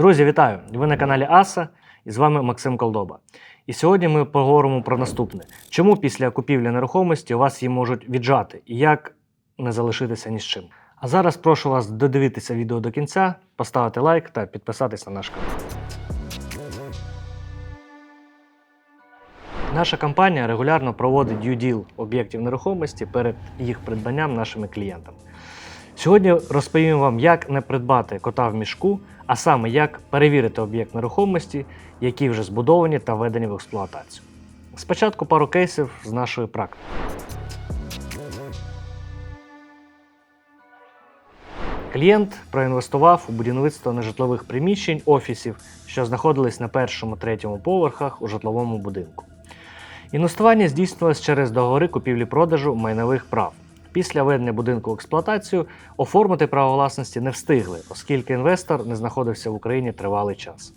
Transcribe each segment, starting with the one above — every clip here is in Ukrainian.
Друзі, вітаю! Ви на каналі Аса і з вами Максим Колдоба. І сьогодні ми поговоримо про наступне: чому після купівлі нерухомості у вас її можуть віджати і як не залишитися ні з чим. А зараз прошу вас додивитися відео до кінця, поставити лайк та підписатись на наш канал. Наша компанія регулярно проводить deal об'єктів нерухомості перед їх придбанням нашими клієнтами. Сьогодні розповім вам, як не придбати кота в мішку, а саме як перевірити об'єкт нерухомості, які вже збудовані та введені в експлуатацію. Спочатку пару кейсів з нашої практики. Клієнт проінвестував у будівництво нежитлових приміщень офісів, що знаходились на першому третьому поверхах у житловому будинку. Інвестування здійснювалось через договори купівлі-продажу майнових прав. Після введення будинку в експлуатацію оформити право власності не встигли, оскільки інвестор не знаходився в Україні тривалий час.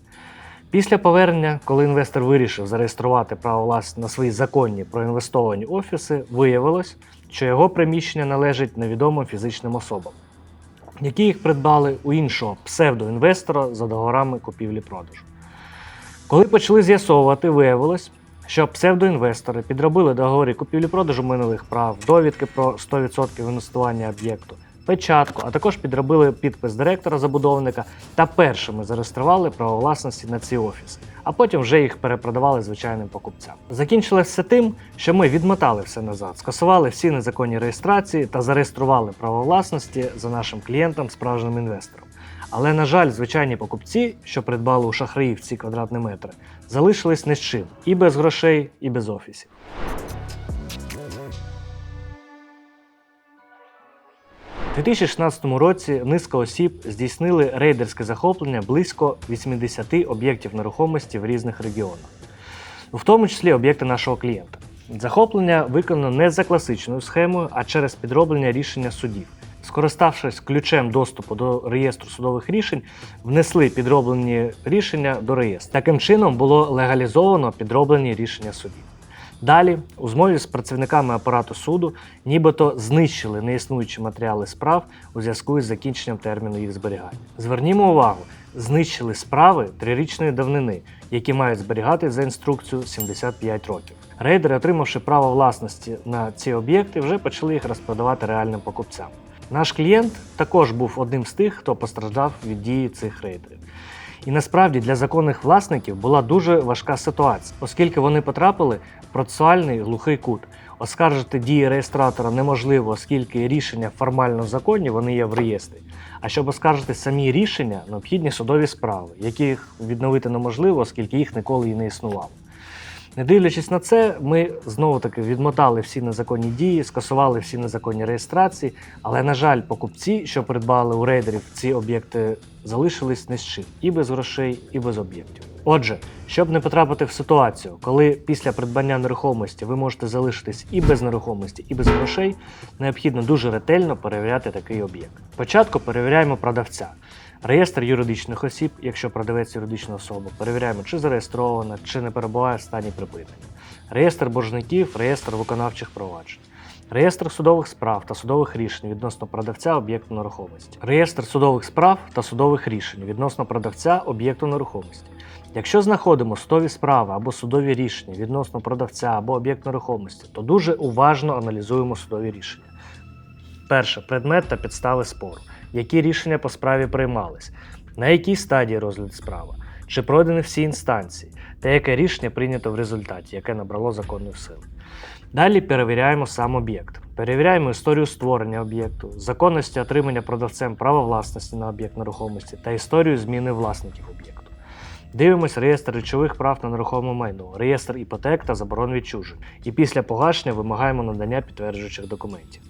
Після повернення, коли інвестор вирішив зареєструвати право власності на свої законні проінвестовані офіси, виявилось, що його приміщення належить невідомим фізичним особам, які їх придбали у іншого псевдоінвестора за договорами купівлі-продажу. Коли почали з'ясовувати, виявилось, що псевдоінвестори підробили договори купівлі-продажу майнових прав, довідки про 100% інвестування об'єкту, печатку, а також підробили підпис директора забудовника та першими зареєстрували право власності на ці офіси, а потім вже їх перепродавали звичайним покупцям. Закінчилось все тим, що ми відмотали все назад, скасували всі незаконні реєстрації та зареєстрували право власності за нашим клієнтом, справжнім інвестором. Але, на жаль, звичайні покупці, що придбали у шахраїв ці квадратні метри, залишились ні з чим і без грошей, і без офісів. У 2016 році низка осіб здійснили рейдерське захоплення близько 80 об'єктів нерухомості в різних регіонах, в тому числі об'єкти нашого клієнта. Захоплення виконано не за класичною схемою, а через підроблення рішення судів. Скориставшись ключем доступу до реєстру судових рішень, внесли підроблені рішення до реєстру. Таким чином було легалізовано підроблені рішення судів. Далі, у змові з працівниками апарату суду, нібито знищили неіснуючі матеріали справ у зв'язку із закінченням терміну їх зберігання. Звернімо увагу, знищили справи трирічної давнини, які мають зберігати за інструкцією 75 років. Рейдери, отримавши право власності на ці об'єкти, вже почали їх розпродавати реальним покупцям. Наш клієнт також був одним з тих, хто постраждав від дії цих рейдерів. І насправді для законних власників була дуже важка ситуація, оскільки вони потрапили в процесуальний глухий кут. Оскаржити дії реєстратора неможливо, оскільки рішення формально законні, вони є в реєстрі. А щоб оскаржити самі рішення, необхідні судові справи, яких відновити неможливо, оскільки їх ніколи і не існувало. Не дивлячись на це, ми знову таки відмотали всі незаконні дії, скасували всі незаконні реєстрації. Але, на жаль, покупці, що придбали у рейдерів ці об'єкти, залишились не з чим і без грошей, і без об'єктів. Отже, щоб не потрапити в ситуацію, коли після придбання нерухомості ви можете залишитись і без нерухомості, і без грошей, необхідно дуже ретельно перевіряти такий об'єкт. Спочатку перевіряємо продавця. Реєстр юридичних осіб, якщо продавець юридична особа, перевіряємо, чи зареєстрована, чи не перебуває в стані припинення. Реєстр боржників, реєстр виконавчих проваджень. Реєстр судових справ та судових рішень відносно продавця об'єкту нерухомості. Реєстр судових справ та судових рішень відносно продавця об'єкту нерухомості. Якщо знаходимо судові справи або судові рішення відносно продавця або об'єкту нерухомості, то дуже уважно аналізуємо судові рішення. Перше предмет та підстави спору. Які рішення по справі приймались, на якій стадії розгляд справи, чи пройдені всі інстанції, та яке рішення прийнято в результаті, яке набрало законної сили. Далі перевіряємо сам об'єкт. Перевіряємо історію створення об'єкту, законності отримання продавцем права власності на об'єкт нерухомості та історію зміни власників об'єкту. Дивимось реєстр речових прав на нерухоме майно, реєстр іпотек та заборон відчужень. І після погашення вимагаємо надання підтверджуючих документів.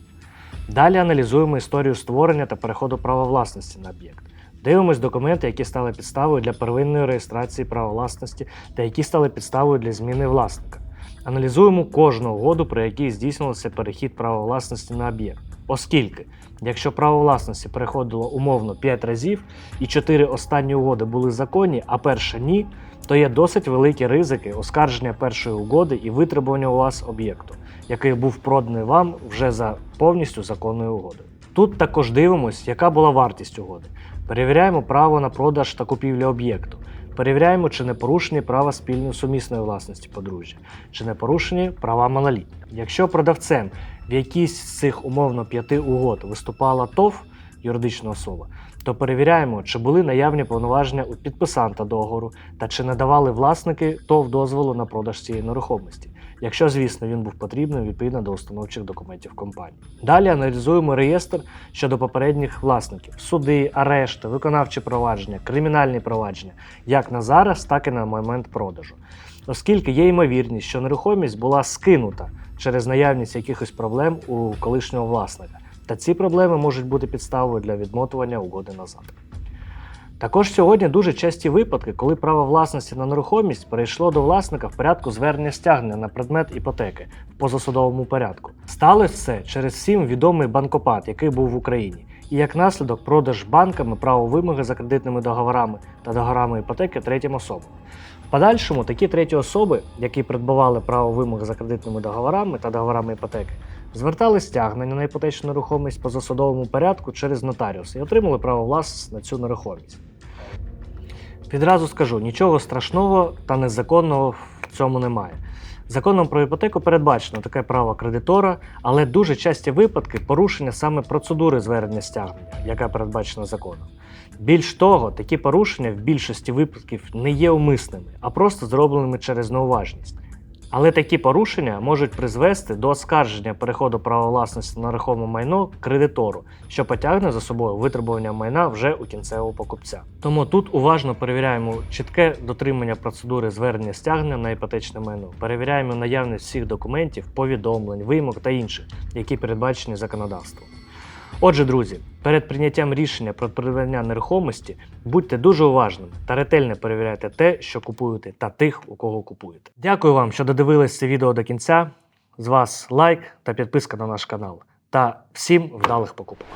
Далі аналізуємо історію створення та переходу права власності на об'єкт. Дивимось документи, які стали підставою для первинної реєстрації права власності та які стали підставою для зміни власника. Аналізуємо кожну угоду, при якій здійснювався перехід права власності на об'єкт. Оскільки, якщо право власності переходило умовно 5 разів і 4 останні угоди були законні, а перша ні, то є досить великі ризики оскарження першої угоди і витребування у вас об'єкту, який був проданий вам вже за повністю законною угодою. Тут також дивимось, яка була вартість угоди. Перевіряємо право на продаж та купівлю об'єкту. Перевіряємо, чи не порушені права спільної сумісної власності подружжя, чи не порушені права малолітніх. Якщо продавцем в якійсь з цих умовно п'яти угод виступала ТОВ, юридична особа, то перевіряємо, чи були наявні повноваження у підписанта договору та чи надавали власники ТОВ дозволу на продаж цієї нерухомості. Якщо, звісно, він був потрібний відповідно до установчих документів компанії. Далі аналізуємо реєстр щодо попередніх власників: суди, арешти, виконавчі провадження, кримінальні провадження, як на зараз, так і на момент продажу. Оскільки є ймовірність, що нерухомість була скинута через наявність якихось проблем у колишнього власника, та ці проблеми можуть бути підставою для відмотування угоди назад. Також сьогодні дуже часті випадки, коли право власності на нерухомість перейшло до власника в порядку звернення стягнення на предмет іпотеки в позасудовому порядку. Сталося це через всім відомий банкопад, який був в Україні, і як наслідок продаж банками право вимоги за кредитними договорами та договорами іпотеки третім особам. В подальшому такі треті особи, які придбавали право вимоги за кредитними договорами та договорами іпотеки, звертали стягнення на іпотечну нерухомість по засудовому порядку через нотаріус і отримали право власності на цю нерухомість. Відразу скажу, нічого страшного та незаконного в цьому немає. Законом про іпотеку передбачено таке право кредитора, але дуже часті випадки порушення саме процедури звернення стягнення, яка передбачена законом. Більш того, такі порушення в більшості випадків не є умисними, а просто зробленими через неуважність. Але такі порушення можуть призвести до оскарження переходу права власності на нерухоме майно кредитору, що потягне за собою витребування майна вже у кінцевого покупця. Тому тут уважно перевіряємо чітке дотримання процедури звернення стягнення на іпотечне майно, перевіряємо наявність всіх документів, повідомлень, вимог та інших, які передбачені законодавством. Отже, друзі, перед прийняттям рішення про придбання нерухомості будьте дуже уважними та ретельно перевіряйте те, що купуєте, та тих, у кого купуєте. Дякую вам, що додивились це відео до кінця. З вас лайк та підписка на наш канал. Та всім вдалих покупок.